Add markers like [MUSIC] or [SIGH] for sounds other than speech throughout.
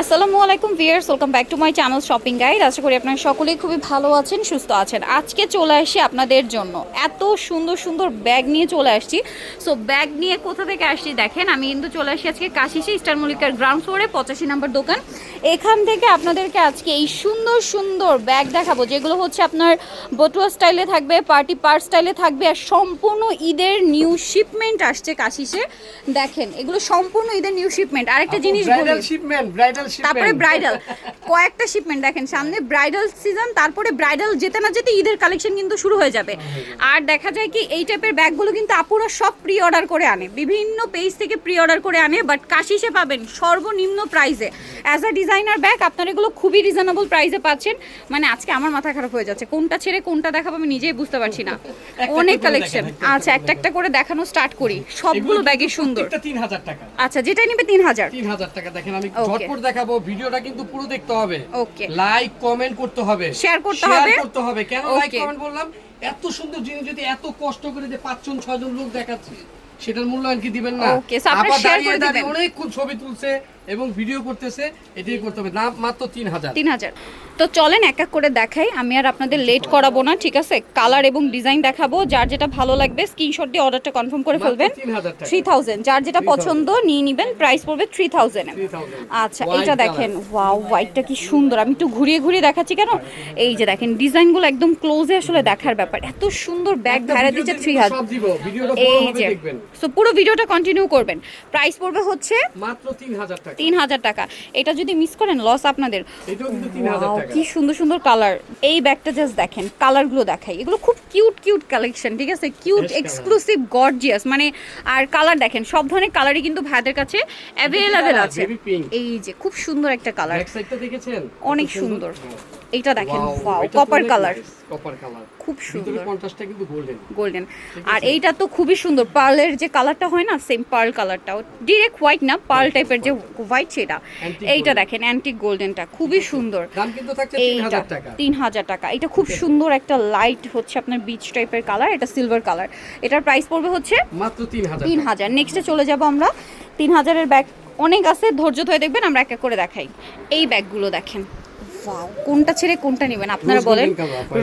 আসসালামু আলাইকুম viewers welcome back to my channel shopping guide. আশা করি আপনারা সকলেই খুবই ভালো আছেন সুস্থ আছেন। আজকে চলে আসি আপনাদের জন্য। এত সুন্দর সুন্দর ব্যাগ নিয়ে চলে আসছি। সো ব্যাগ নিয়ে কোথা থেকে আসছি দেখেন আমি কিন্তু চলে আসি আজকে কাশিসি স্টার মল্লিকার গ্রাউন্ড ফ্লোরে পঁচাশি নম্বর দোকান। এখান থেকে আপনাদেরকে আজকে এই সুন্দর সুন্দর ব্যাগ দেখাবো যেগুলো হচ্ছে আপনার বটুয়া স্টাইলে থাকবে পার্টি পার্ট স্টাইলে থাকবে আর সম্পূর্ণ ঈদের নিউ শিপমেন্ট আসছে কাশিসে। দেখেন এগুলো সম্পূর্ণ ঈদের নিউ শিপমেন্ট আরেকটা জিনিস শিপমেন্ট ব্রাইডাল তারপরে ব্রাইডাল কয়েকটা শিপমেন্ট দেখেন সামনে ব্রাইডাল সিজন তারপরে ব্রাইডাল যেতে না যেতে ঈদের কালেকশন কিন্তু শুরু হয়ে যাবে। আর দেখা যায় কি এই টাইপের ব্যাগগুলো কিন্তু আপুরা সব প্রি অর্ডার করে আনে। বিভিন্ন পেজ থেকে প্রি অর্ডার করে আনে বাট কাশিসে পাবেন সর্বনিম্ন প্রাইসে অ্যাজ আ ডিজাইনার ব্যাগ আপনারা এগুলো খুবই রিজনেবল প্রাইসে পাচ্ছেন। মানে আজকে আমার মাথা খারাপ হয়ে যাচ্ছে। কোনটা ছেড়ে কোনটা দেখাবো আমি নিজেই বুঝতে পারছি না। [LAUGHS] অনেক কালেকশন আচ্ছা একটা একটা করে দেখানো স্টার্ট করি। সবগুলো ব্যাগই সুন্দর। এটা 3000 টাকা। আচ্ছা যেটা নিবে তিন হাজার। 3000 টাকা। দেখেন আমি দেখাবো ভিডিওটা কিন্তু পুরো দেখতে হবে। লাইক কমেন্ট করতে হবে। শেয়ার করতে হবে হবে। করতে হবে। কেন লাইক কমেন্ট বললাম? এত সুন্দর জিনিস যদি এত কষ্ট করে যে পাঁচজন ছয়জন লোক দেখাচ্ছে সেটার মূল্যায়ন কি দিবেন না? আবার দাঁড়িয়ে করে দাঁড়িয়ে দিবেন। অনেকক্ষণ ছবি তুলছে এবং ভিডিও করতেছে এটাই করতে হবে। না মাত্র 3000 তিন হাজার। তো চলেন এক এক করে দেখাই। আমি আর আপনাদের লেট করাবো না ঠিক আছে? কালার এবং ডিজাইন দেখাবো। যার যেটা ভালো লাগবে স্ক্রিনশট দিয়ে অর্ডারটা কনফার্ম করে ফেলবেন। থ্রি থাউজেন্ড যার যেটা পছন্দ নিয়ে নিবেন। প্রাইস পড়বে থ্রি থাউজেন্ড আচ্ছা এইটা দেখেন। ওয়াও হোয়াইটটা কি সুন্দর। আমি একটু ঘুরিয়ে ঘুরিয়ে দেখাচ্ছি কেন? এই যে দেখেন ডিজাইনগুলো একদম ক্লোজে আসলে দেখার ব্যাপার। এত সুন্দর ব্যাগ ভাড়া দিচ্ছে থ্রি হাজার এই যে। সো পুরো ভিডিওটা কন্টিনিউ করবেন। প্রাইস পড়বে হচ্ছে মাত্র 3000 টাকা। তিন হাজার টাকা। এটা যদি মিস করেন লস আপনাদের। এটাও কিন্তু 3000 Wow, টাকা। কি সুন্দর সুন্দর কালার এই ব্যাগটা জাস্ট দেখেন কালারগুলো দেখাই। এগুলো খুব কিউট কিউট কালেকশন ঠিক আছে? কিউট এক্সক্লুসিভ গর্জিয়াস মানে আর কালার দেখেন সব ধরনের কালারই কিন্তু ভাইদের কাছে অ্যাভেলেবেল আছে। এই যে খুব সুন্দর একটা কালার দেখেছেন? অনেক সুন্দর। দেখেন এটা তো কপার কালার কপার কালার খুব সুন্দর। কন্ট্রাস্টটা কিন্তু গোল্ডেন গোল্ডেন আর এইটা তো খুবই সুন্দর। পার্লের যে কালারটা হয় না সেম পার্ল কালারটাও। ডিরেক্ট হোয়াইট না পার্ল টাইপের যে হোয়াইট সেটা। এইটা দেখেন অ্যান্টিক গোল্ডেনটা খুবই সুন্দর। দাম কিন্তু থাকছে এইটা 3000 টাকা। তিন হাজার টাকা। এটা খুব সুন্দর একটা লাইট হচ্ছে আপনার বিচ টাইপের কালার এটা সিলভার কালার এটার প্রাইস পড়বে হচ্ছে মাত্র 3000 তিন হাজার। নেক্সটে চলে যাব আমরা। তিন হাজারের ব্যাগ অনেক আছে ধৈর্য ধরে দেখবেন আমরা এক এক করে দেখাই। এই ব্যাগগুলো দেখেন। কোনটা ছেড়ে কোনটা নেবেন? আপনারা বলেন?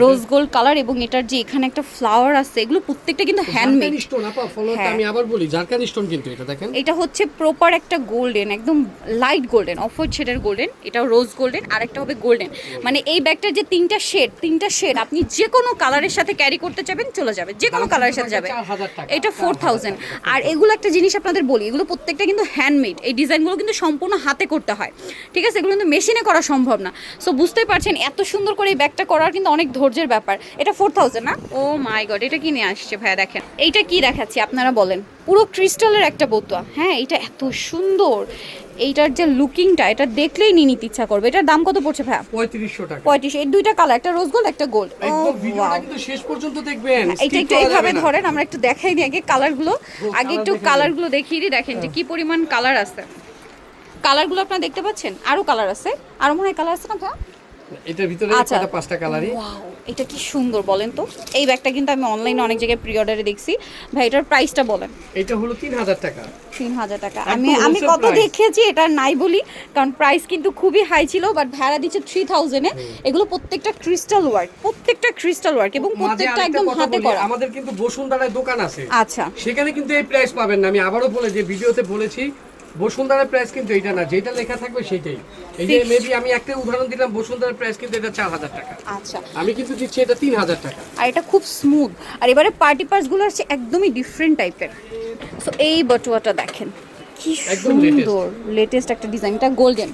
রোজ গোল্ড কালার এবং এটার যে এখানে একটা ফ্লাওয়ার আছে এগুলো প্রত্যেকটা কিন্তু হ্যান্ডমেড স্টোন আপা ফলোটা হ্যাঁ। আমি আবার বলি জারকান স্টোন কিন্তু এটা দেখেন। এটা হচ্ছে প্রপার একটা গোল্ডেন একদম লাইট গোল্ডেন অফ হোয়াইট শেডের গোল্ডেন এটাও রোজ গোল্ডেন আর একটা হবে গোল্ডেন মানে এই ব্যাগটার যে তিনটা শেড তিনটা শেড আপনি যে কোনো কালারের সাথে ক্যারি করতে চাবেন চলে যাবে। যে কোনো কালারের সাথে যাবে। 4000 টাকা। এটা ফোর থাউজেন্ড আর এগুলো একটা জিনিস আপনাদের বলি এগুলো প্রত্যেকটা কিন্তু হ্যান্ডমেড এই ডিজাইনগুলো কিন্তু সম্পূর্ণ হাতে করতে হয়। ঠিক আছে? এগুলো কিন্তু মেশিনে করা সম্ভব না। সো বুঝতেই পারছেন এত সুন্দর করে এই ব্যাগটা করার কিন্তু অনেক ধৈর্যের ব্যাপার। এটা ফোর থাউজেন্ড না? ও মাই গড এটা কি নিয়ে আসছে ভাইয়া দেখেন। এইটা কি দেখাচ্ছি আপনারা বলেন। পুরো ক্রিস্টালের একটা বোতোয়া হ্যাঁ এটা এত সুন্দর। এইটার যে লুকিংটা এটা দেখলেই নিয়ে নিতে ইচ্ছা করবে। এটার দাম কত পড়ছে ভাইয়া? 3500 টাকা। পঁয়ত্রিশ এই দুইটা কালার একটা রোজ গোল্ড একটা গোল্ড একদম শেষ পর্যন্ত দেখবেন হ্যাঁ, এইটা একটু এইভাবে ধরেন আমরা একটু দেখাই দিই আগে কালারগুলো আগে একটু কালারগুলো দেখিয়ে দিই দেখেন যে কি পরিমাণ কালার আছে। কালারগুলো আপনারা দেখতে পাচ্ছেন? আরও কালার আছে। আরও মনে হয় কালার আছে না ভাইয়া? এটার ভিতরে আচ্ছা। পাঁচটা কালারই? ওয়াও এটা কি সুন্দর বলেন তো। এই ব্যাগটা কিন্তু আমি অনলাইনে অনেক জায়গায় প্রি অর্ডারে দেখছি। ভাই এটার প্রাইসটা বলেন। এটা হলো 3000 টাকা। তিন হাজার টাকা। আমি আমি কত দেখেছি এটা নাই বলি কারণ প্রাইস কিন্তু খুবই হাই ছিল বাট ভাড়া দিচ্ছে থ্রি থাউজেন্ডে এগুলো প্রত্যেকটা ক্রিস্টাল ওয়ার্ক প্রত্যেকটা ক্রিস্টাল ওয়ার্ক এবং প্রত্যেকটা একদম হাতে করা। আমাদের কিন্তু বসুন্ধরায় দোকান আছে। আচ্ছা। সেখানে কিন্তু এই প্রাইস পাবেন না। আমি আবারও বলে যে ভিডিওতে বলেছি বসুন্ধরার প্রাইস কিন্তু এটা না যেটা লেখা থাকবে সেটাই এই যে মেবি আমি একটা উদাহরণ দিলাম বসুন্ধরা প্রাইস কিন্তু এটা চার হাজার টাকা। আচ্ছা। আমি কিন্তু দিচ্ছি এটা তিন হাজার টাকা। আর এটা খুব স্মুথ আর এবারে পার্টি পার্সগুলো হচ্ছে একদমই ডিফারেন্ট টাইপের সো এই বটুয়াটা দেখেন। কি সুন্দর লেটেস্ট একটা ডিজাইন এটা গোল্ডেন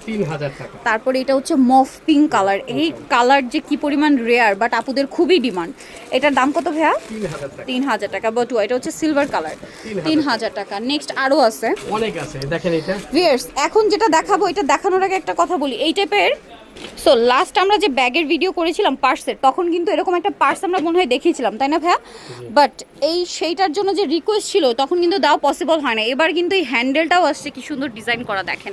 টাকা। তারপরে এটা হচ্ছে মফ পিঙ্ক কালার এই কালার যে কি পরিমাণ রেয়ার বাট আপুদের খুবই ডিমান্ড এটার দাম কত ভাইয়া? তিন হাজার টাকা বটুয়া এটা হচ্ছে সিলভার কালার তিন হাজার টাকা। নেক্সট আরও আছে। অনেক আছে দেখেন এটা। ভিয়ার্স এখন যেটা দেখাবো এটা দেখানোর আগে একটা কথা বলি। এই টাইপের সো লাস্ট আমরা যে ব্যাগের ভিডিও করেছিলাম পার্সের তখন কিন্তু এরকম একটা পার্স আমরা মনে হয় দেখিয়েছিলাম তাই না ভাইয়া? বাট এই সেইটার জন্য যে রিকোয়েস্ট ছিল তখন কিন্তু দেওয়া পসিবল হয় না এবার কিন্তু এই হ্যান্ডেলটাও আসছে কি সুন্দর ডিজাইন করা দেখেন।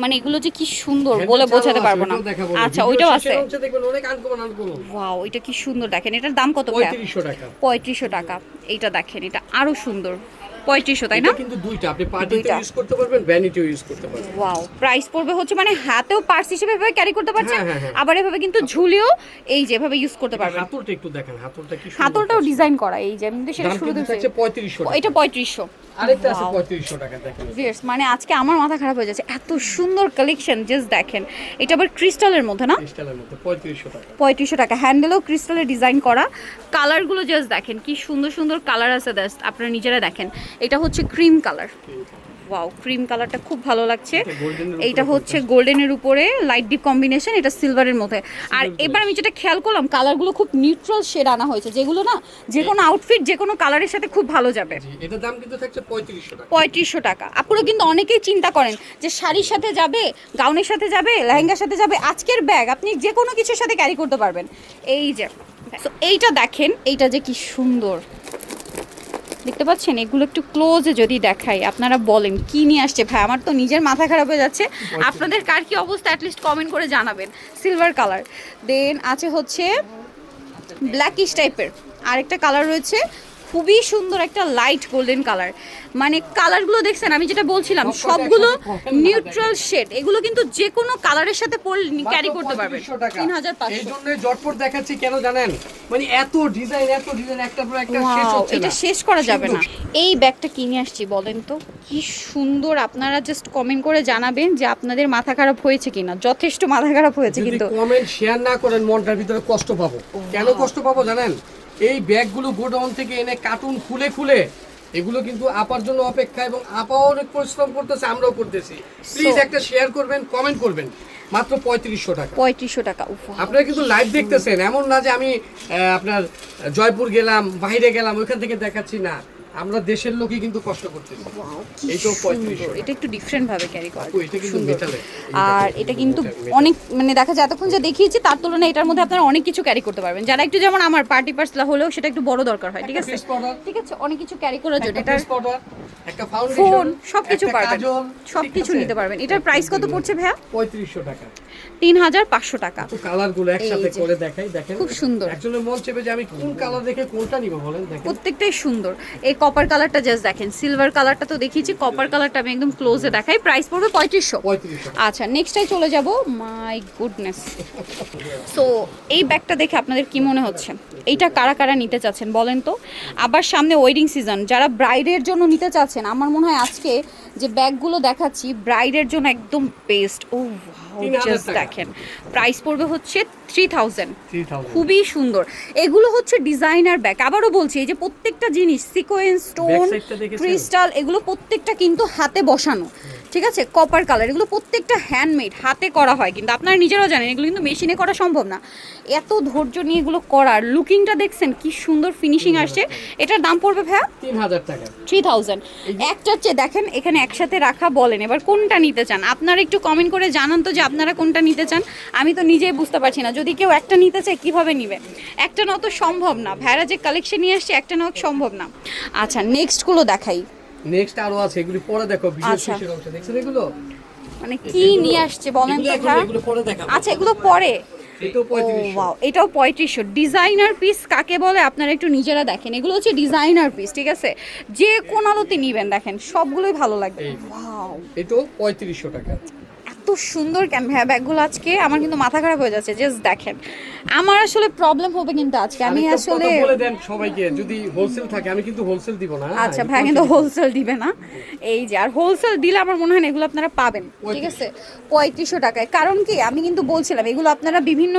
মানে এগুলো যে কি সুন্দর বলে বোঝাতে পারব না। আচ্ছা ওইটাও আছে। ওয়াও এটা কি সুন্দর দেখেন। এটার দাম কত ভাইয়া? পঁয়ত্রিশশো টাকা। এইটা দেখেন এটা আরও সুন্দর। পঁয়ত্রিশশো তাই না? কিন্তু দুইটা। আপনি পার্টিতে ইউজ করতে পারবেন ভ্যানিটিও ইউজ করতে পারবেন। ওয়াও প্রাইস পড়বে হচ্ছে মানে হাতেও পার্স হিসেবে এভাবে ক্যারি করতে পারছেন হ্যাঁ, হ্যাঁ, হ্যাঁ। আবার এভাবে কিন্তু ঝুলিও এই যে এভাবে ইউজ করতে পারবেন। হাতলটা একটু দেখেন হাতলটা কি হাতলটাও ডিজাইন করা এই যে আমি কিন্তু সেটা দাম শুরু কিন্তু থাকছে পঁয়ত্রিশশো এটা পঁয়ত্রিশশো। আরেকটা আছে Wow. পঁয়ত্রিশশো টাকা দেখেন। ভিউয়ার্স মানে আজকে আমার মাথা খারাপ হয়ে যাচ্ছে এত সুন্দর কালেকশন জাস্ট দেখেন। এটা আবার ক্রিস্টালের মধ্যে না? ক্রিস্টালের মধ্যে পঁয়ত্রিশশো টাকা। পঁয়ত্রিশশো টাকা। হ্যান্ডেলও ক্রিস্টালের ডিজাইন করা। কালারগুলো জাস্ট দেখেন কি সুন্দর সুন্দর কালার আছে জাস্ট আপনারা নিজেরা দেখেন। এটা হচ্ছে ক্রিম কালার। ওয়াও ক্রিম কালারটা খুব ভালো লাগছে। এইটা হচ্ছে গোল্ডেনের উপরে লাইট ডিপ কম্বিনেশন এটা সিলভারের মধ্যে। আর এবার আমি যেটা খেয়াল করলাম কালারগুলো খুব নিউট্রাল শেড আনা হয়েছে। যেগুলো না যে কোনো আউটফিট যে কোনো কালারের সাথে খুব ভালো যাবে। এটার দাম কিন্তু থাকছে পঁয়ত্রিশশো টাকা। পঁয়ত্রিশশো টাকা। আপনারা কিন্তু অনেকেই চিন্তা করেন যে শাড়ির সাথে যাবে গাউনের সাথে যাবে লেহেঙ্গার সাথে যাবে আজকের ব্যাগ আপনি যে কোনো কিছুর সাথে ক্যারি করতে পারবেন। এই যে তো এইটা দেখেন এইটা যে কি সুন্দর। দেখতে পাচ্ছেন? এগুলো একটু ক্লোজে যদি দেখাই আপনারা বলেন কি নিয়ে আসছে? ভাই আমার তো নিজের মাথা খারাপ হয়ে যাচ্ছে। আপনাদের কার কি অবস্থা? অ্যাটলিস্ট কমেন্ট করে জানাবেন। সিলভার কালার দেন আছে হচ্ছে ব্ল্যাকিশ টাইপের আরেকটা কালার রয়েছে খুবই সুন্দর একটা লাইট গোল্ডেন কালার মানে কালারগুলো দেখছেন আমি যেটা বলছিলাম সবগুলো নিউট্রাল শেড এগুলো কিন্তু যে কোনো কালারের সাথে ক্যারি করতে পারবেন। 3500 টাকা। তিন হাজার এই জন্য জটপট দেখাচ্ছি কেন জানেন? মানে এত ডিজাইন এত ডিজাইন একটা পর একটা শেষ হচ্ছে এটা শেষ করা যাবে না। এই ব্যাগটা কিনে আসছি বলেন তো। কি সুন্দর আপনারা জাস্ট কমেন্ট করে জানাবেন যে আপনাদের মাথা খারাপ হয়েছে কিনা। যথেষ্ট মাথা খারাপ হয়েছে কিন্তু। কমেন্ট শেয়ার না করেন মনটার ভিতরে কষ্ট পাবো। কেন কষ্ট পাবো জানেন? এই ব্যাগগুলো গোডাউন থেকে এনে কার্টুন খুলে খুলে এগুলো কিন্তু আপার জন্য অপেক্ষা এবং আপাও অনেক পরিশ্রম করতেছে আমরাও করতেছি। প্লিজ একটা শেয়ার করবেন কমেন্ট করবেন। মাত্র পঁয়ত্রিশশো টাকা। পঁয়ত্রিশশো টাকা আপনারা কিন্তু লাইভ দেখতেছেন এমন না যে আমি আপনার জয়পুর গেলাম বাইরে গেলাম ওইখান থেকে দেখাচ্ছি না। আমরা দেশের লোকই কিন্তু কষ্ট করতেছি। কি এইটাও সুন্দর। 3500 এটা একটু ডিফারেন্ট ভাবে ক্যারি করা। এটা কিন্তু। মেটালের। আর এটা কিন্তু অনেক মানে দেখা যায় এতক্ষণ যে দেখিয়েছি তার তুলনায় এটার মধ্যে আপনারা অনেক কিছু ক্যারি করতে পারবেন। যারা একটু যেমন আমার পার্টি পার্সলা হলেও সেটা একটু বড় দরকার হয় ঠিক আছে? ঠিক আছে অনেক কিছু ক্যারি করার জন্য এটা ফোন ফাউন্ডেশন সবকিছু পারবেন। সবকিছু নিতে পারবেন। এটার প্রাইস কত পড়ছে ভাইয়া? পঁয়ত্রিশশো টাকা। তিন হাজার পাঁচশো টাকা। তো কালারগুলো একসাথে করে দেখাই দেখেন। খুব সুন্দর। একজনের মন চেপে যে আমি কোন কালার দেখে কোনটা নিব বলেন দেখেন। প্রত্যেকটাই সুন্দর। কপার কালারটা জাস্ট দেখেন সিলভার কালারটা তো দেখিয়েছি কপার কালারটা আমি একদম ক্লোজে দেখাই প্রাইস পড়বে পঁয়ত্রিশশো। আচ্ছা নেক্সটটাই চলে যাব মাই গুডনেস সো এই ব্যাগটা দেখে আপনাদের কি মনে হচ্ছে? এইটা কারা কারা নিতে চাচ্ছেন বলেন তো? আবার সামনে ওয়েডিং সিজন যারা ব্রাইডের জন্য নিতে চাচ্ছেন আমার মনে হয় আজকে যে ব্যাগগুলো দেখাচ্ছি ব্রাইডের জন্য একদম বেস্ট ও টাকা। দেখেন। প্রাইস পড়বে হচ্ছে থ্রি থাউজেন্ড খুবই সুন্দর। এগুলো হচ্ছে ডিজাইনার ব্যাগ আবারও বলছি এই যে প্রত্যেকটা জিনিস সিকোয়েন্স স্টোন? ক্রিস্টাল এগুলো প্রত্যেকটা কিন্তু হাতে বসানো। ঠিক আছে? কপার কালার এগুলো প্রত্যেকটা হ্যান্ডমেড হাতে করা হয় কিন্তু। আপনারা নিজেরাও জানেন এগুলো কিন্তু মেশিনে করা সম্ভব না। এত ধৈর্য নিয়ে এগুলো করার লুকিংটা দেখছেন কি সুন্দর ফিনিশিং আসছে। এটার দাম পড়বে ভাইয়া? তিন হাজার টাকা। থ্রি থাউজেন্ড একটা হচ্ছে দেখেন এখানে একসাথে রাখা বলেন এবার কোনটা নিতে চান? আপনারা একটু কমেন্ট করে জানান তো যে আপনারা কোনটা নিতে চান। আমি তো নিজেই বুঝতে পারছি না। যদি কেউ একটা নিতে চায় কীভাবে নিবে? একটা নাও তো সম্ভব না। ভ্যারা যে কালেকশন নিয়ে আসছে একটা নাও সম্ভব না। আচ্ছা নেক্সটগুলো দেখাই। নেক্সট আরও আছে এগুলি পরে দেখো ভিডিও আচ্ছা। শেষের অংশে। দেখছেন এগুলো? মানে কি নিয়ে আসছে বলেন এগুলো তো এগুলো পরে দেখাবো। আচ্ছা এগুলো পরে। এটাও পঁয়ত্রিশশো। ডিজাইনার পিস কাকে বলে? আপনারা একটু নিজেরা দেখেন। এগুলো হচ্ছে ডিজাইনার পিস ঠিক আছে? যে কোন আলোতে নিবেন দেখেন সবগুলোই ভালো লাগবে। এটাও পঁয়ত্রিশশো টাকা। এত সুন্দর ক্যামেরা ব্যাগগুলো আজকে আমার কিন্তু মাথা খারাপ হয়ে যাচ্ছে জাস্ট দেখেন। আমার আসলে প্রবলেম হবে কিন্তু আজকে। আমি আসলে বলে দেন সবাইকে যদি হোলসেল থাকে আমি কিন্তু হোলসেল দিব না হ্যাঁ? আচ্ছা ভাই কিন্তু হোলসেল দিবে। না। এই যে আর হোলসেল দিলে আমার মনে হয় না এগুলো আপনারা পাবেন ঠিক আছে? পঁয়ত্রিশশো টাকায়। কারণ কি আমি কিন্তু বলছিলাম এগুলো আপনারা বিভিন্ন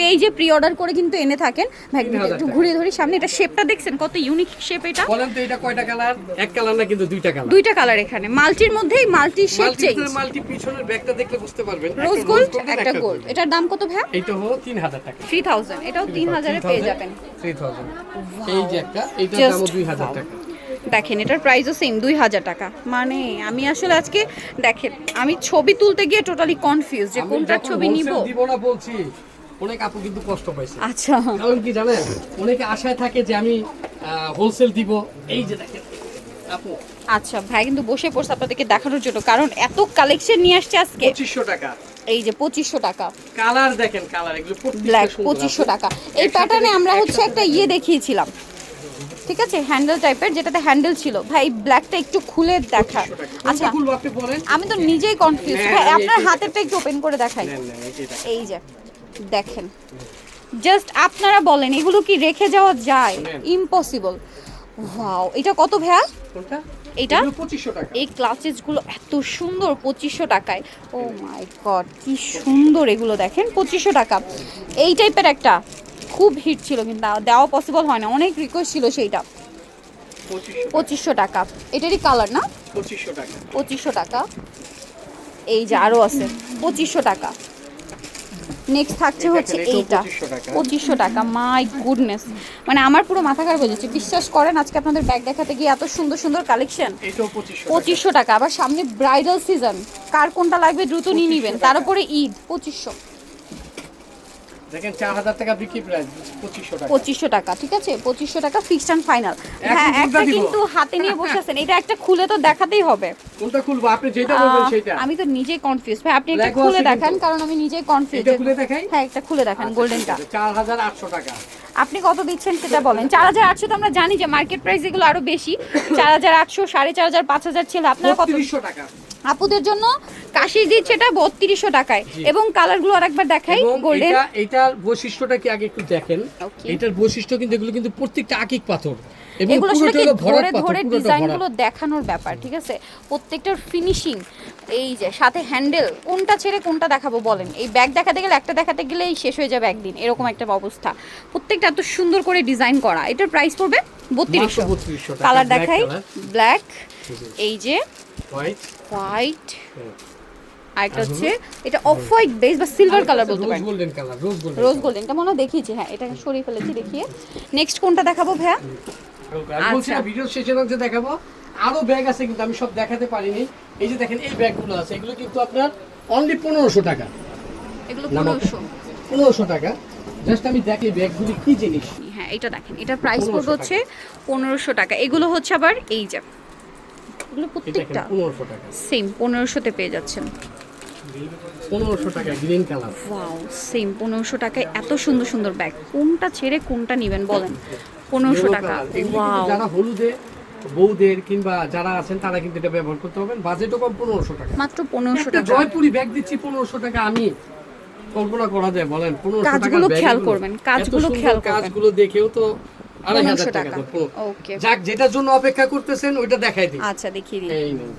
পেজে প্রি অর্ডার করে কিন্তু এনে থাকেন। ভাই একটু। ঘুরিয়ে ধরি সামনে। এটা শেপটা দেখছেন? কত ইউনিক শেপ এটা? বলেন তো এটা কয়টা কালার এক কালার না কিন্তু দুইটা কালার দুইটা কালার এখানে। মাল্টির মধ্যেই মাল্টি শেপ চেঞ্জ মাল্টি পিছনের ব্যাগটা দেখলে বুঝতে পারবেন। রোজ গোল্ড একটা গোল্ড এটার দাম কত ভাইয়া? এইটা হলো তিন হাজার টাকা। থ্রি থাউজেন্ড এটাও তিন হাজারে। পেয়ে যাবেন। থ্রি থাউজেন্ড এই যে একটা Just দামও দুই হাজার wow. টাকা। দেখেন এটার প্রাইসও সেম দুই হাজার টাকা। মানে আমি আসলে আজকে দেখেন আমি ছবি তুলতে গিয়ে টোটালি কনফিউজ যে আমি কোনটার ছবি নিব? দিব না বলছি। অনেক আপু কিন্তু কষ্ট পাইছে। আচ্ছা। কারণ কি জানেন? অনেকে আশায় থাকে যে আমি হোলসেল দিব। এই যে দেখেন আপু। আচ্ছা ভাই কিন্তু বসে পড়ছে আপনাদেরকে দেখানোর জন্য। কারণ এত কালেকশন নিয়ে আসছে আজকে। পঁচিশশো টাকা। এই যে পঁচিশশো টাকা। কালার দেখেন কালার এগুলো ব্ল্যাক পঁচিশশো। টাকা। এই প্যাটার্নে আমরা হচ্ছে একটা ইয়ে দেখিয়েছিলাম। ঠিক আছে? হ্যান্ডেল টাইপের যেটাতে হ্যান্ডেল ছিল। ভাই ব্ল্যাকটা একটু খুলে দেখা। আচ্ছা আমি তো নিজেই কনফিউজ হ্যাঁ, ভাই আপনার হাতেরটা একটু ওপেন করে দেখাই। এই যে। দেখেন। জাস্ট আপনারা বলেন এগুলো কি রেখে যাওয়া যায়। ইম্পসিবল ওয়াও এটা কত কোনটা? এটা? এগুলো 2500 টাকা। এই ক্লাসেসগুলো এত সুন্দর পঁচিশশো টাকায়। ও মাই গড কি সুন্দর এগুলো দেখেন পঁচিশশো টাকা। এই টাইপের একটা খুব হিট ছিল কিন্তু দেওয়া- দেওয়া পসিবল হয় না। অনেক রিকোয়েস্ট ছিল সেইটা। পঁচিশশো টাকা। এটারই কালার না? পঁচিশশো টাকা। পঁচিশশো টাকা। এই যে আরও আছে পঁচিশশো টাকা। নেক্সট থাকছে হচ্ছে এইটা। পঁচিশশো টাকা। মাই গুডনেস মানে আমার পুরো মাথা খারাপ হয়ে যাচ্ছে। বিশ্বাস করেন আজকে আপনাদের ব্যাগ দেখাতে গিয়ে এত সুন্দর সুন্দর কালেকশন এটাও 2500 টাকা। পঁচিশশো টাকা। আবার সামনে ব্রাইডাল সিজন কার কোনটা লাগবে দ্রুত নিয়ে নিবেন। তার উপরে ঈদ পঁচিশশো। দেখেন 4000 টাকা বিক্রি প্রাইস 2500 টাকা। পঁচিশশো টাকা ঠিক আছে? পঁচিশশো টাকা ফিক্সড অ্যান্ড ফাইনাল হ্যাঁ একটা কিন্তু হাতে নিয়ে বসে আছেন এটা একটা খুলে তো দেখাতেই হবে। কোনটা খুলবো? আপনি যেটা বলবেন সেটা আমি তো নিজেই কনফিউজ ভাই আপনি একটা খুলে দেখান কারণ আমি নিজেই কনফিউজ এটা খুলে দেখাই? হ্যাঁ একটা খুলে দেখান গোল্ডেনটা 4800 টাকা। আপনি কত দিচ্ছেন সেটা বলেন। চার হাজার আটশো তো আমরা জানি যে মার্কেট প্রাইস এগুলো আরও বেশি। চার হাজার আটশো সাড়ে চার হাজার পাঁচ হাজার ছিল আপনারা কত টাকা। আপুদের জন্য কাশি দিচ্ছে এটা বত্রিশশো টাকায়। এবং কালারগুলো আরেকবার দেখাই গোল্ডেন। এটার বৈশিষ্ট্যটা কি আগে একটু দেখেন। এটার বৈশিষ্ট্য কিন্তু এগুলো কিন্তু প্রত্যেকটা আকিক পাথর। এগুলো আসলে ধরে ধরে ডিজাইনগুলো দেখানোর ব্যাপার ঠিক আছে? প্রত্যেকটার ফিনিশিং এই যে সাথে হ্যান্ডেল কোনটা ছেড়ে কোনটা দেখাবো বলেন? এই ব্যাগ দেখাতে গেলে একটা দেখাতে গেলেই শেষ হয়ে যাবে একদিন এরকম একটা অবস্থা। প্রত্যেকটা এত সুন্দর করে ডিজাইন করা। এটার প্রাইস পড়বে বত্রিশশো। মাত্র 3200 টাকা, কালার দেখাই ব্ল্যাক এই যে হোয়াইট হোয়াইট। আরেকটা হচ্ছে এটা অফ হোয়াইট বেস বা সিলভার কালার বলতে পারেন। Golden colour rose golden rose golden এটা মনে দেখিয়েছি হ্যাঁ এটা সরিয়ে ফেলেছি দেখিয়ে। নেক্সট কোনটা দেখাবো ভাইয়া? আমি বলছি আচ্ছা। ভিডিও শেষে যে দেখাবো আরও ব্যাগ আছে কিন্তু আমি সব দেখাতে পারিনি। এই যে দেখেন এই ব্যাগগুলো আছে এগুলো কিন্তু আপনার অনলি পনেরোশো টাকা। এগুলো। পনেরোশো। পনেরোশো টাকা। জাস্ট আমি দেখি ব্যাগগুলি কি জিনিস। হ্যাঁ এটা দেখেন এটার প্রাইস পড়বে হচ্ছে পনেরোশো টাকা। এগুলো হচ্ছে আবার এই যে এগুলো প্রত্যেকটা? পনেরোশো টাকা। সেম পনেরোশোতে পেয়ে যাচ্ছেন। পনেরোশো টাকা গ্রিন কালার ওয়াও সেম পনেরোশো টাকায় এত সুন্দর সুন্দর ব্যাগ কোনটা ছেড়ে কোনটা নেবেন বলেন? পনেরোশো টাকা। ওয়াও যারা হলুদে বৌদের কিংবা যারা আছেন তারা কিন্তু এটা ব্যবহার করতে পারবেন। বাজেটও কম পনেরোশো টাকা। মাত্র পনেরোশো টাকা। জয়পুরি ব্যাগ দিচ্ছি পনেরোশো টাকা আমি। কল্পনা করা যায় বলেন পনেরোশো টাকা কাজগুলো খেয়াল করবেন, কাজগুলো খেয়াল। কাজগুলো দেখেও তো আড়াই হাজার টাকা টাকা। তো পনেরো- ওকে যাক যেটার জন্য অপেক্ষা করতেছেন ওইটা দেখাই দিই আচ্ছা দেখিয়ে দিই এই নিন।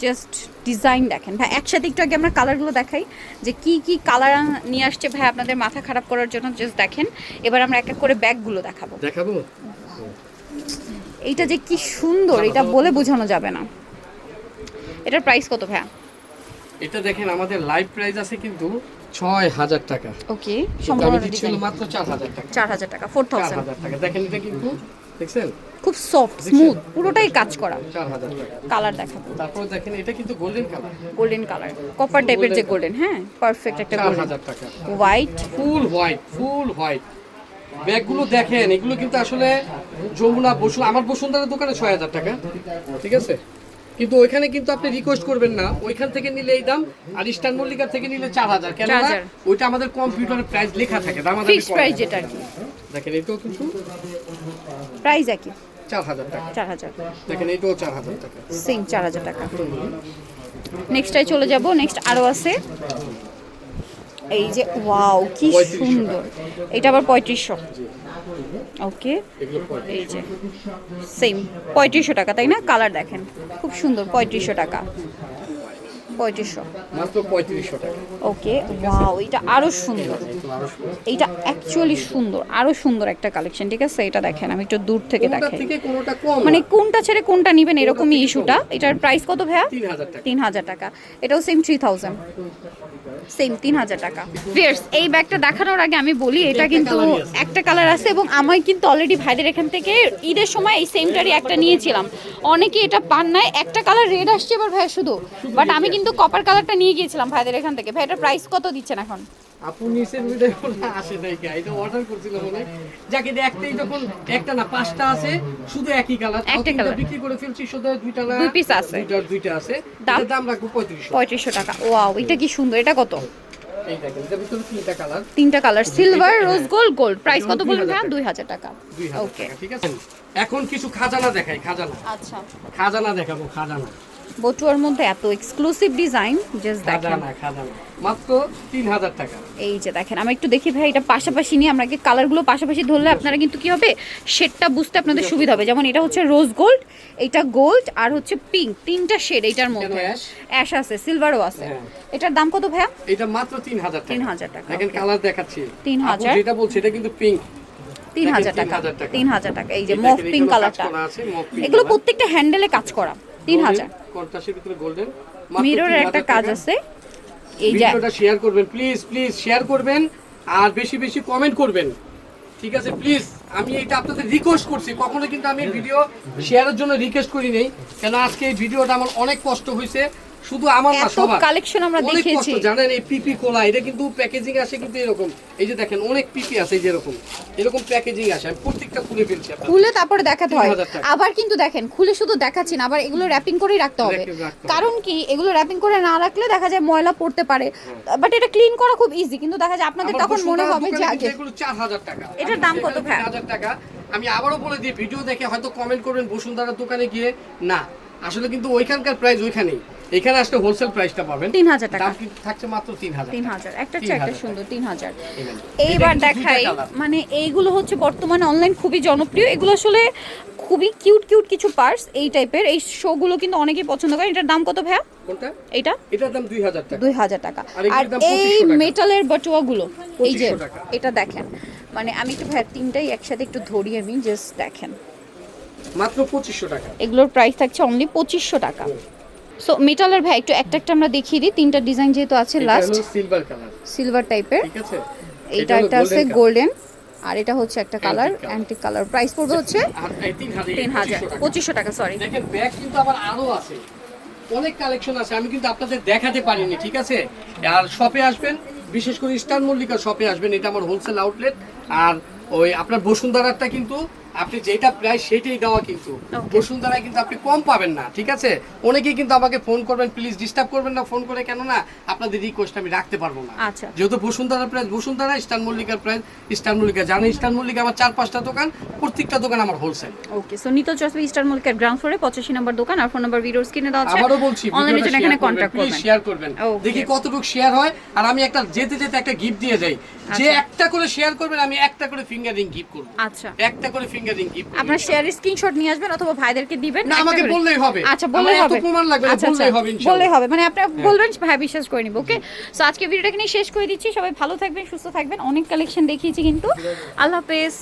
জাস্ট ডিজাইন দেখেন। ভাই একসাথে একটু আগে আমরা কালারগুলো দেখাই যে কি কি কালার নিয়ে আসছে ভাই আপনাদের মাথা খারাপ করার জন্য জাস্ট দেখেন। এবার আমরা এক এক করে ব্যাগগুলো দেখাবো। দেখাবো? এইটা যে কি সুন্দর এটা বলে বোঝানো যাবে না। এটার প্রাইস কত ভাইয়া? এটা দেখেন আমাদের লাইভ প্রাইস আছে কিন্তু ছয় হাজার টাকা। ওকে সম্পূর্ণ মাত্র চার হাজার টাকা। চার হাজার টাকা ফোর থাউজেন্ড টাকা। দেখেন এটা কিন্তু দেখছেন? খুব সফট স্মুথ পুরোটাই কাজ করা। কালার দেখাবো। তারপর দেখেন এটা কিন্তু golden colour golden colour copper টাইপের যে গোল্ডেন হ্যাঁ? পারফেক্ট একটা গোল্ডেন টাকা। White full white full white ব্যাগগুলো দেখেন এগুলো কিন্তু আসলে যমুনা বসু আমার বসুন্ধরার দোকানে ছয় হাজার টাকা। ঠিক আছে? কিন্তু ওইখানে কিন্তু আপনি রিকোয়েস্ট করবেন না। ওইখান থেকে নিলে এই দাম আর ইস্টার্ন মল্লিকার থেকে নিলে চার হাজার। কেন 4000 ওইটা আমাদের কম্পিউটারে প্রাইস লেখা থাকে দাম ফিক্সড প্রাইস যেটা আর কি। দেখেন এটাও কিন্তু প্রাইস একই। চার হাজার টাকা। চার হাজার। দেখেন এটাও চার হাজার টাকা। সেম চার হাজার টাকা। নেক্সটটাই চলে যাব। নেক্সট আরও আছে। এই যে ওয়াও কি সুন্দর। এটা আবার পঁয়ত্রিশশো। ওকে এই যে সেম পঁয়ত্রিশশো টাকা তাই না? কালার দেখেন খুব সুন্দর পঁয়ত্রিশশো টাকা। পঁয়ত্রিশশো। মাত্র পঁয়ত্রিশশো টাকা। ওকে ওয়াও এটা আরও সুন্দর। অ্যাকচুয়ালি সুন্দর আরও সুন্দর একটা কালেকশন ঠিক আছে? এটা দেখেন আমি একটু দূর থেকে কোনোটা মানে কোনটা ছেড়ে কোনটা নেবেন এরকমই ইস্যুটা এটার প্রাইস কত ভাইয়া? তিন হাজার টাকা। তিন হাজার টাকা। এটাও সেম থ্রি থাউজেন্ড সেম তিন হাজার টাকা। ফিয়ার্স এই ব্যাগটা দেখানোর আগে আমি বলি এটা কিন্তু একটা কালার আছে এবং আমি কিন্তু অলরেডি ভাইদের এখান থেকে ঈদের সময় এই সেমটারই একটা নিয়েছিলাম। অনেকে এটা পান নাই একটা কালার রেড আসছে এবার ভাই শুধু। বাট আমি কিন্তু কপার কালারটা নিয়ে গিয়েছিলাম ভাইদের এখান থেকে। ভাই এটার প্রাইস কত দিচ্ছেন এখন? আপু নিচের ভিডিও আসে নাই কে? এটা অর্ডার করছিল মনে যাকে এটা যখন একটা না পাঁচটা আছে শুধু একই কালার একটা colour। বিক্রি করে ফেলছি শুধু দুইটা না দুই piece আছে। দুইটা দুইটা আছে। দাম? রাখব পঁয়ত্রিশশো। পঁয়ত্রিশশো টাকা। ওয়াও এটা কি সুন্দর এটা কত ভিতরে তিনটা কালার। তিনটা কালার সিলভার রোজ হ্যাঁ। গোল্ড গোল্ড প্রাইস কত বলুন বললেন 2000 দুই হাজার টাকা। ওকে ঠিক আছে? এখন কিছু খাজানা দেখাই খাজানা। আচ্ছা। খাজানা দেখাবো খাজানা। বটুয়ার মধ্যে এত এক্সক্লুসিভ ডিজাইন জাস্ট দেখেন। মাত্র তিন হাজার টাকা। এই যে দেখেন আমি একটু দেখি ভাই এটা পাশাপাশি নিয়ে আমরা কি কালারগুলো পাশাপাশি ধরলে আপনারা কিন্তু কি হবে? শেডটা বুঝতে আপনাদের সুবিধা হবে। যেমন এটা হচ্ছে রোজ গোল্ড এটা গোল্ড আর হচ্ছে পিঙ্ক তিনটা শেড এটার মধ্যে। অ্যাশ আছে সিলভারও আছে। হ্যাঁ। এটার দাম কত ভাইয়া? এটা মাত্র তিন হাজার টাকা। 3000 টাকা, দেখেন কালার দেখাচ্ছি। 3000 আপু যেটা বলছে এটা কিন্তু পিঙ্ক তিন হাজার টাকা। তিন হাজার টাকা। এই যে মফ পিঙ্ক কালারটা এগুলো প্রত্যেকটা হ্যান্ডেলে কাজ করা। তিন হাজার। ভিতরে গোল্ডেন মিররের একটা কাজ আছে। এই ভিডিওটা শেয়ার করবেন প্লিজ প্লিজ শেয়ার করবেন আর বেশি বেশি কমেন্ট করবেন। ঠিক আছে প্লিজ আমি এটা আপনাদের রিকোয়েস্ট করছি। কখনো কিন্তু আমি ভিডিও শেয়ারের জন্য রিকোয়েস্ট করি নেই। কেন আজকে এই ভিডিওটা আমার অনেক কষ্ট হয়েছে শুধু আমার না সবার। কালেকশন আমরা অনেক জানেন এই পিপি কোলা এটা কিন্তু প্যাকেজিং আসে কিন্তু এরকম। এই যে দেখেন অনেক পিপি আছে এই যে এরকম। এরকম প্যাকেজিং আসে। আমি প্রত্যেকটা খুলে ফেলছি খুলে তারপরে দেখাতে হয়। আবার কিন্তু দেখেন খুলে শুধু দেখাচ্ছি না আবার এগুলো র্যাপিং করেই রাখতে হবে। কারণ কি এগুলো র্যাপিং করে না রাখলে দেখা যায় ময়লা পড়তে পারে। বাট এটা ক্লিন করা খুব ইজি কিন্তু দেখা যায় আপনাদের তখন মনে হবে যে আগে এগুলো 4000 টাকা। এটার দাম কত ভাই? 4000 টাকা। আমি আবারও বলে দিই ভিডিও দেখে হয়তো কমেন্ট করবেন বসুন্ধরার দোকানে গিয়ে। না আসলে কিন্তু ওইখানকার প্রাইস ওইখানেই। এখানে আসলে হোলসেল প্রাইসটা পাবেন। 3000 টাকা। দাম কিন্তু থাকছে মাত্র 3000 তিন হাজার। একটা চেয়ে একটা সুন্দর তিন হাজার। এখানে। এইবার এটা কিন্তু দুইটা দেখাই মানে এইগুলো হচ্ছে বর্তমানে অনলাইন খুবই জনপ্রিয়। এগুলো আসলে খুবই কিউট কিউট কিছু পার্স এই টাইপের এই শোগুলো কিন্তু অনেকেই পছন্দ করে এটার দাম কত ভাইয়া? কোনটা? এইটা এটার দাম 2000 টাকা। দুই হাজার টাকা। আর এই 2500। মেটালের বটুয়াগুলো এই যে এটা দেখেন। মানে আমি একটু ভাই তিনটাই একসাথে একটু ধরি আমি জাস্ট দেখেন। মাত্র 2500 টাকা। এগুলোর প্রাইস থাকছে অনলি পঁচিশশো টাকা। সো মেটালের ভাই একটু একটা একটা আমরা দেখিয়ে দিই। তিনটা ডিজাইন যেহেতু আছে লাস্ট সিলভার কালার সিলভার টাইপের ঠিক আছে? এইটা একটা আছে গোল্ডেন আর এটা হচ্ছে একটা কালার অ্যান্টিক কালার প্রাইস পড়বে হচ্ছে আর এই 3000 তিন হাজার। 2500 টাকা। পঁচিশশো টাকা সরি দেখেন ব্যাগ কিন্তু আবার আরও আছে। অনেক কালেকশন আছে আমি কিন্তু আপনাদের দেখাতে পারিনি ঠিক আছে? আর শপে আসবেন বিশেষ করে স্টার মল্লিকা শপে আসবেন এটা আমার হোলসেল আউটলেট আর ওই আপনার বসুন্ধরাটা কিন্তু আপনি যেটা প্রাইস সেটাই দেওয়া কিন্তু. বসুন্ধরায় কিন্তু আপনি কম পাবেন না ঠিক আছে? অনেকেই কিন্তু আমাকে ফোন করবেন প্লিজ ডিস্টার্ব করবেন না ফোন করে কেন না আপনাদের রিকোয়েস্ট আমি রাখতে পারব না। আচ্ছা। যেহেতু বসুন্ধরার প্রাইস বসুন্ধরা স্টার মল্লিকার প্রাইস স্টার মল্লিকা জানেন স্টার মল্লিকা আমার চার পাঁচটা দোকান প্রত্যেকটা দোকান আমার হোলসেল ওকে সো নিতল চসবে ইস্টার মল্লিকার গ্রাউন্ড ফ্লোরে পঁচাশি নম্বর দোকান আর ফোন নাম্বার ভিডিওস কিনে দেওয়া আছে। আবারও বলছি অনলাইনে জন্য এখানে কন্ট্যাক্ট করবেন শেয়ার করবেন। দেখি কতটুকু শেয়ার হয় আর আমি একটা যেতে যেতে একটা গিফট দিয়ে যাই যে আচ্ছা। একটা করে শেয়ার করবেন আমি একটা করে ফিঙ্গার রিং গিফট করব। আচ্ছা। একটা করে ফিঙ্গার রিং গিফট আপনার শেয়ার স্ক্রিনশট নিয়ে আসবেন অথবা ভাইদেরকে দিবেন না, আমাকে। বললেই হবে। আচ্ছা বললেই বললেই এত হবে। প্রমাণ লাগবে না, আচ্ছা বললেই আচ্ছা হবে ইনশাআল্লাহ। হ্যাঁ। বললেই হবে। মানে আপনি বলবেন ভাই বিশ্বাস করে নিব ওকে সো আজকে ভিডিওটা এখানে শেষ করে দিচ্ছি। সবাই ভালো থাকবেন সুস্থ থাকবেন। অনেক কালেকশন দেখিয়েছি কিন্তু। আল্লাহ হাফেজ।